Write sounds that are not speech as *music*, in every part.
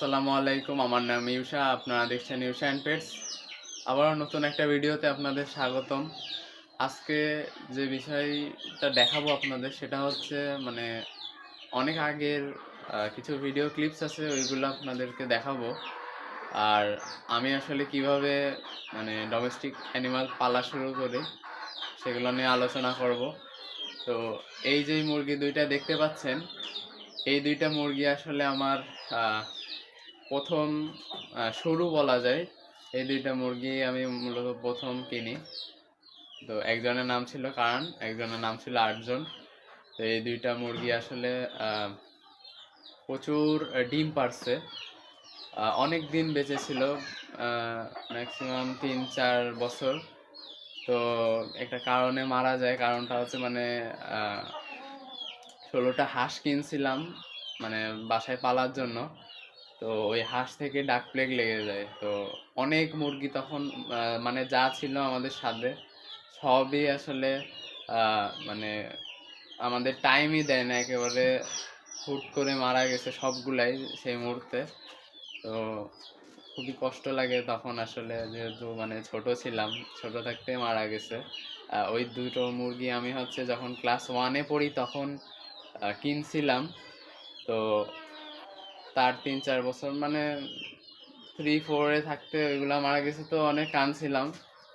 আসসালামু আলাইকুম, আমার নাম ইউষা আপনারা দেখছেন ইউষা অ্যান্ড পেটস। আবারও নতুন একটা ভিডিওতে আপনাদের স্বাগতম। আজকে যে বিষয়টা দেখাবো আপনাদের, সেটা হচ্ছে মানে অনেক আগের কিছু ভিডিও ক্লিপস আছে, ওইগুলো আপনাদেরকে দেখাবো। আর আমি আসলে কীভাবে মানে ডোমেস্টিক অ্যানিমাল পালা শুরু করি, সেগুলো নিয়ে আলোচনা করব। তো, এই যে মুরগি দুইটা দেখতে পাচ্ছেন, এই দুইটা মুরগি আসলে আমার প্রথম শুরু বলা যায়। এই দুইটা মুরগি আমি মূলত প্রথম কিনি। তো একজনের নাম ছিল কারণ, একজনের নাম ছিল আটজন তো এই দুইটা মুরগি আসলে প্রচুর ডিম পারছে। অনেক দিন বেঁচে ছিল ম্যাক্সিমাম তিন, চার বছর। তো একটা কারণে মারা যায়, কারণটা হচ্ছে মানে ষোলোটা হাঁস কিনছিলাম মানে বাসায় পালার জন্য। তো ওই হাঁস থেকে ডাক প্লেগ লেগে যায়। তো অনেক মুরগি তখন মানে যা ছিল আমাদের সাথে সবই আসলে মানে আমাদের টাইমই দেয় না, একেবারে হুট করে মারা গেছে সবগুলাই সেই মুহূর্তে। তো খুবই কষ্ট লাগে তখন আসলে, যেহেতু মানে ছোট ছিলাম, ছোট থাকতে মারা গেছে। ওই দুটো মুরগি আমি হচ্ছে যখন ক্লাস ওয়ানে পড়ি তখন কিনছিলাম। তো তার তিন, চার বছর মানে থ্রি ফোরে থাকতে ওইগুলা মারা গেছে তো অনেক কাঁদছিলাম।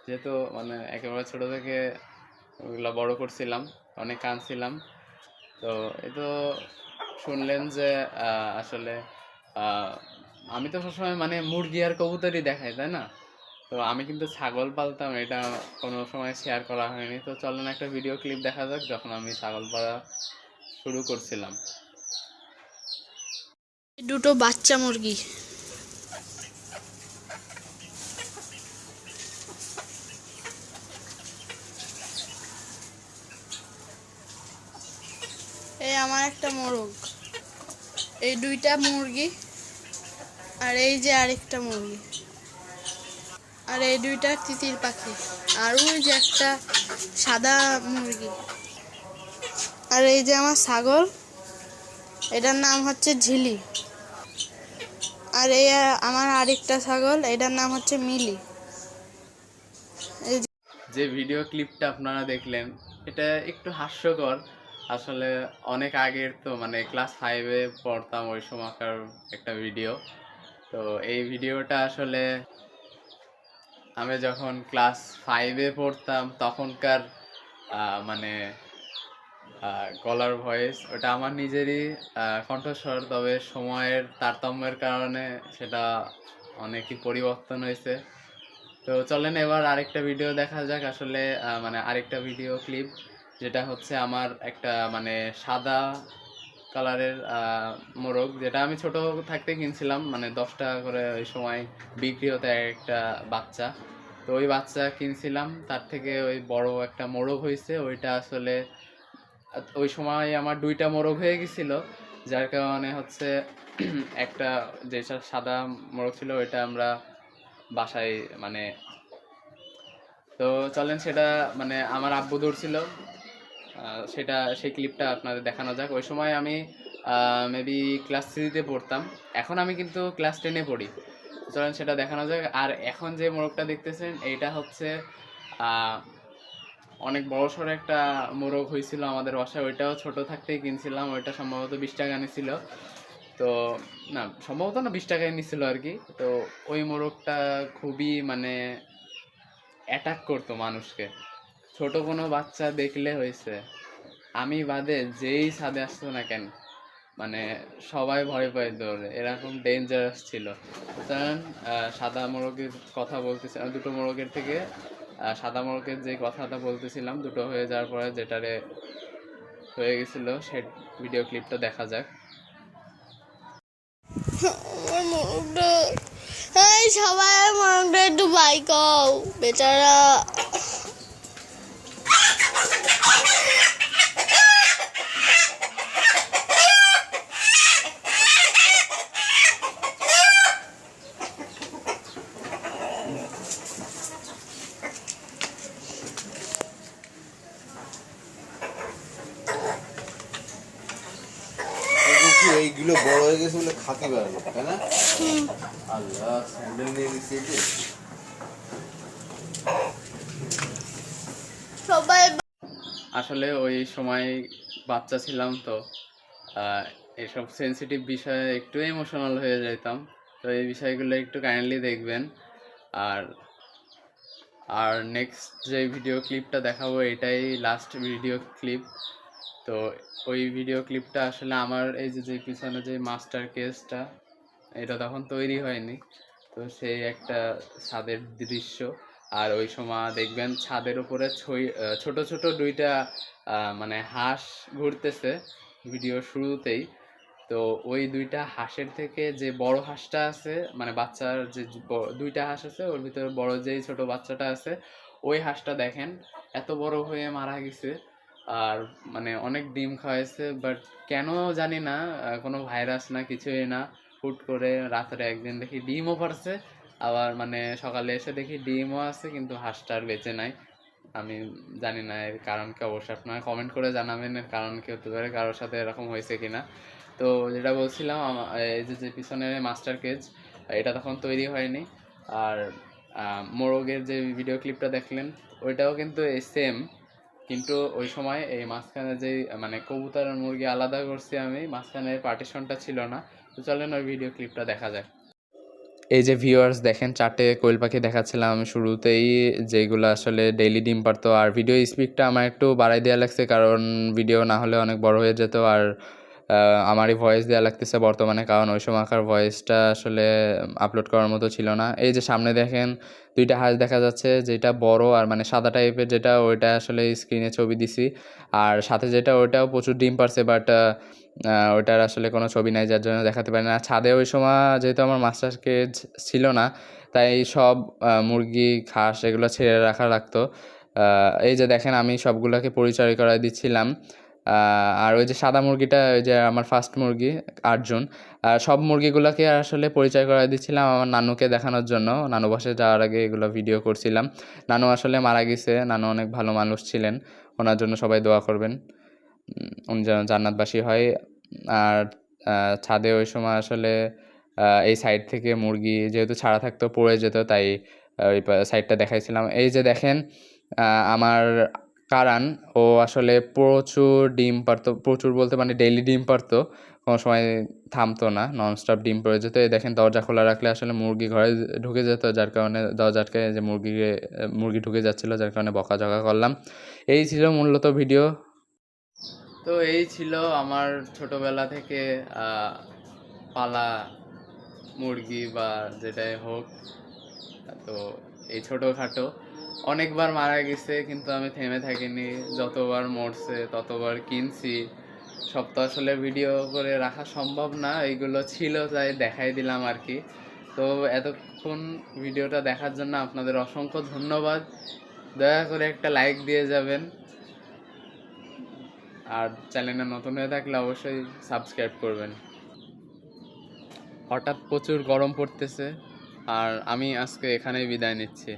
যেহেতু মানে একেবারে ছোট থেকে ওইগুলা বড় করছিলাম, অনেক কাঁদছিলাম। তো এই তো শুনলেন যে আসলে আমি তো সবসময় মানে মুরগি আর কবুতরই দেখাই, তাই না? তো আমি কিন্তু ছাগল পালতাম, এটা কোনো সময় শেয়ার করা হয়নি। তো চলেন একটা ভিডিও ক্লিপ দেখা যাক, যখন আমি ছাগল পালা শুরু করছিলাম। দুটো বাচ্চা মুরগি। এই আমার একটা মোরগ। এই দুইটা মুরগি আর এই যে আরেকটা মুরগি। আর এই দুইটা তিতির পাখি। আর ওই যে একটা সাদা মুরগি। আর এই যে আমার ছাগল, এটার নাম হচ্ছে ঝিলি। আর এই আমার আরেকটা ছাগল, এটার নাম হচ্ছে মিলি। যে- ভিডিও ক্লিপটা আপনারা দেখলেন, এটা একটু হাস্যকর। আসলে অনেক আগের তো মানে ক্লাস ফাইভে পড়তাম ওই সময়কার একটা ভিডিও। তো এই ভিডিওটা আসলে আমি যখন ক্লাস ফাইভে পড়তাম, তখনকার মানে গলার ভয়েস ওটা আমার নিজেরই কণ্ঠস্বর, তবে সময়ের তারতম্যের কারণে সেটা অনেকই পরিবর্তন হয়েছে। তো চলেন এবার আরেকটা ভিডিও দেখা যাক, আসলে মানে আরেকটা ভিডিও ক্লিপ যেটা হচ্ছে আমার একটা মানে সাদা কালারের মোরগ, যেটা আমি ছোট থাকতে কিনছিলাম মানে দশ টাকা করে ওই সময় বিক্রি হতো একটা বাচ্চা। তো ওই বাচ্চা কিনছিলাম, তার থেকে ওই বড় একটা মোরগ হয়েছে, ওইটা আসলে ওই সময় আমার দুইটা মোরগ হয়ে গেছিল, যার কারণে হচ্ছে *clears throat* একটা যে সাদা মোরগ ছিল ওইটা আমরা বাসায় মানে তো চলেন সেটা মানে আমার আব্বু ধরছিল। সেটা, সেই ক্লিপটা আপনাদের দেখানো যাক। ওই সময় আমি মেবি ক্লাস থ্রিতে পড়তাম। এখন আমি কিন্তু ক্লাস টেনে পড়ি। চলেন সেটা দেখানো যাক। আর এখন যে মোরগটা দেখতেছেন, এইটা হচ্ছে অনেক বড় সড়ো একটা মোরগ হয়েছিল আমাদের বাসায়, ওইটাও ছোট থাকতেই কিনছিলাম, ওইটা সম্ভবত বিশ টাকা নিছিল। তো, না, সম্ভবত না বিশ টাকায় নিছিল আর কি। তো ওই মোরগটা খুবই মানে অ্যাটাক করতো মানুষকে। ছোট কোনো বাচ্চা দেখলে হয়েছে। আমি বাদে যেই ছাদে আসতো না কেন মানে সবাই ভয় পায় দৌড়ে, এরকম ডেঞ্জারাস ছিল। কারণ সাদা মোরগের কথা বলতেছি, দুটো মোরগের থেকে সাদা মোরগের যে কথাটা বলতেছিলাম, দুটো হয়ে যাওয়ার পরে যেটারে হয়ে গেছিল, সে ভিডিও ক্লিপটা দেখা যাক। সবাই মোরগটা একটু বাইক বেচারা। এগুলো কি বড় হয়ে গেছে বলে খাতে পারে না তাই না? আল্লাহ স্যান্ডেল নিয়ে নিচ্ছে যে। সবাই আসলে ওই সময় বাচ্চা ছিলাম তো এসব সেনসিটিভ বিষয়ে একটু ইমোশনাল হয়ে যেতাম তো এই বিষয়গুলো একটু কাইন্ডলি দেখবেন। আর আর নেক্সট যে ভিডিও ক্লিপটা দেখাবো এটাই লাস্ট ভিডিও ক্লিপ তো ওই ভিডিও ক্লিপটা আসলে আমার এই যে যে পিছনে যে মাস্টার কেসটা এটা তখন তৈরি হয়নি। তো সেই একটা ছাদের দৃশ্য। আর ওই সময় দেখবেন ছাদের উপরে ছোট ছোট দুইটা মানে হাঁস ঘুরতেছে ভিডিও শুরুতেই। তো ওই দুইটা হাঁসের থেকে যে বড় হাঁসটা আছে মানে বাচ্চার যে দুইটা হাঁস আছে, ওর ভিতরে বড় যেই ছোট বাচ্চাটা আছে, ওই হাঁসটা দেখেন, এত বড় হয়ে মারা গেছে। আর মানে অনেক ডিম খাওয়াইছে বাট কেন জানি না কোনো ভাইরাস না কিছুই না। হুট করে রাত্রে একদিন দেখি ডিমও পারছে আবার মানে সকালে এসে দেখি ডিমও আছে, কিন্তু হাঁসটা আর বেঁচে নাই। আমি জানি না এর কারণ কি, অবশ্যই আপনারা কমেন্ট করে জানাবেন এর কারণ কি হতে পারে, কারোর সাথে এরকম হয়েছে কি না তো যেটা বলছিলাম এই যে যে পিছনে মাস্টার কেজ এটা তখন তৈরি হয়নি। আর মোরগের যে ভিডিও ক্লিপটা দেখলেন, ওইটাও কিন্তু সেম কিন্তু ওই সময় এই মাঝখানে যে মানে কবুতর আর মুরগি আলাদা করছি আমি, মাঝখানে পার্টিশনটা ছিল না। তো চলেন ওই ভিডিও ক্লিপটা দেখা যাক। এই যে ভিউয়ার্স দেখেন চারটে কোয়েল পাখি দেখাচ্ছিলাম শুরুতেই, যেগুলো আসলে ডেইলি ডিম পারতো। আর ভিডিও স্পিকটা আমার একটু বাড়াই দেওয়া লাগছে, কারণ ভিডিও না হলে অনেক বড় হয়ে যেত। আর আমারই ভয়েস দেওয়া লাগতেছে বর্তমানে, কারণ ওই সময়কার ভয়েসটা আসলে আপলোড করার মতো ছিল না। এই যে সামনে দেখেন, দুইটা হাঁস দেখা যাচ্ছে, যেটা বড় আর মানে সাদা টাইপের যেটা ওইটা আসলে স্ক্রিনে ছবি দিছি। আর সাথে যেটা, ওইটাও প্রচুর ডিম পারছে বাট ওইটার আসলে কোনো ছবি নাই, যার জন্য দেখাতে পারি না। ছাদে ওই সময় যেহেতু আমার মাস্টার কেজ ছিল না, তাই সব মুরগি, ঘাস এগুলো ছেড়ে রাখা লাগতো। এই যে দেখেন, আমি সবগুলোকে পরিচয় করাই দিচ্ছিলাম। আর ওই যে সাদা মুরগিটা, ওই যে আমার ফার্স্ট মুরগি, আটজন আর সব মুরগিগুলোকে আসলে পরিচয় করাই দিচ্ছিলাম আমার নানুকে দেখানোর জন্য। নানু বাসে যাওয়ার আগে এগুলো ভিডিও করছিলাম। নানু আসলে মারা গেছে, নানু অনেক ভালো মানুষ ছিলেন, ওনার জন্য সবাই দোয়া করবেন। উনি যেন জান্নাতবাসী হয়। আর ছাদে ওই সময় আসলে এই সাইড থেকে মুরগি যেহেতু ছাড়া থাকতো, পড়ে যেত, তাই ওই সাইডটা দেখাইছিলাম। এই যে দেখেন আমার কারান। ও আসলে প্রচুর ডিম পারতো, প্রচুর বলতে মানে ডেইলি ডিম পারতো। কোনো সময় থামতো না ননস্টপ ডিম পড়ে যেত। এই দেখেন দরজা খোলা রাখলে আসলে মুরগি ঘরে ঢুকে যেত, যার কারণে দরজা আটকে যে মুরগি মুরগি ঢুকে যাচ্ছিল, যার কারণে বকাঝকা করলাম। এই ছিল মূলত ভিডিও তো এই ছিল আমার ছোটবেলা থেকে পালা মুরগি বা যেটাই হোক, তো এই ছোটোখাটো। অনেকবার মারা গেছে, কিন্তু আমি থেমে থাকিনি। যতবার মরছে, ততবার কিনছি। সব তো আসলে ভিডিও করে রাখা সম্ভব না, এইগুলো ছিল, তাই দেখাই দিলাম আর কি। তো এতক্ষণ ভিডিওটা দেখার জন্য আপনাদের অসংখ্য ধন্যবাদ। দয়া করে একটা লাইক দিয়ে যাবেন। আর চ্যানেলে নতুন হয়ে থাকলে অবশ্যই সাবস্ক্রাইব করবেন। হঠাৎ প্রচুর গরম পড়তেছে, আর আমি আজকে এখানেই বিদায় নিচ্ছি।